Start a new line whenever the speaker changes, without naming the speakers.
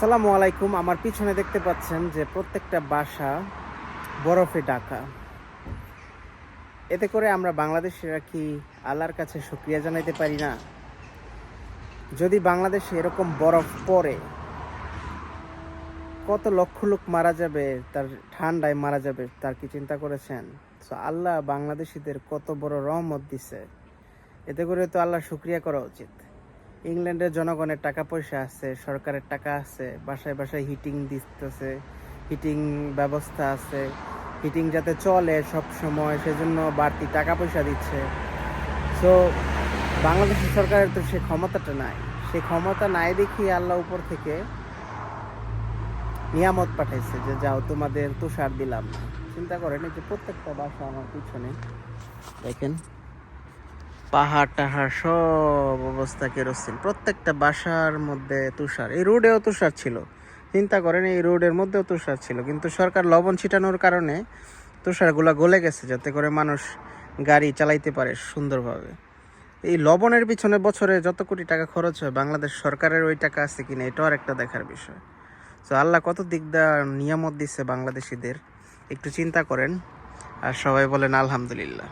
আসসালামু আলাইকুম। আমার পিছনে দেখতে পাচ্ছেন যে প্রত্যেকটা বাসা বরফে ঢাকা। এতে করে আমরা বাংলাদেশিরা কি আল্লাহর কাছে শুক্রিয়া জানাইতে পারি না? যদি বাংলাদেশে এরকম বরফ পড়ে, কত লক্ষ লোক মারা যাবে, তার ঠান্ডায় মারা যাবে, তার কি চিন্তা করেছেন? তো আল্লাহ বাংলাদেশিদের কত বড় রহমত দিছে। এতে করে তো আল্লাহ শুক্রিয়া করা উচিত। ইংল্যান্ডের জনগণের টাকা পয়সা আছে, সরকারের টাকা আছে, বাসায় বাসায় হিটিং দিতেছে হিটিং ব্যবস্থা আছে হিটিং যাতে চলে সব সময়, সেজন্য বাড়তি টাকা পয়সা দিচ্ছে। সো বাংলাদেশের সরকারের তো সে ক্ষমতাটা নাই। সে ক্ষমতা নাই দেখি আল্লাহ উপর থেকে নিয়ামত পাঠাইছে যে, যাও, তোমাদের তুষার দিলাম। চিন্তা করেন যে প্রত্যেকটা বাসা আমার পিছনে, দেখেন। পাহাড় টাহাড় সব অবস্থা কেরোসিন। প্রত্যেকটা বাসার মধ্যে তুষার। এই রোডেও তুষার ছিল। চিন্তা করেন, এই রোডের মধ্যেও তুষার ছিল। কিন্তু সরকার লবণ ছিটানোর কারণে তুষারগুলা গলে গেছে, যাতে করে মানুষ গাড়ি চালাইতে পারে সুন্দরভাবে। এই লবণের পিছনে বছরে যত কোটি টাকা খরচ হয়, বাংলাদেশ সরকারের ওই টাকা আছে কিনা, এটাও আর একটা দেখার বিষয়। তো আল্লাহ কত দিকদার নিয়ামত দিচ্ছে বাংলাদেশিদের। একটু চিন্তা করেন, আর সবাই বলেন আলহামদুলিল্লাহ।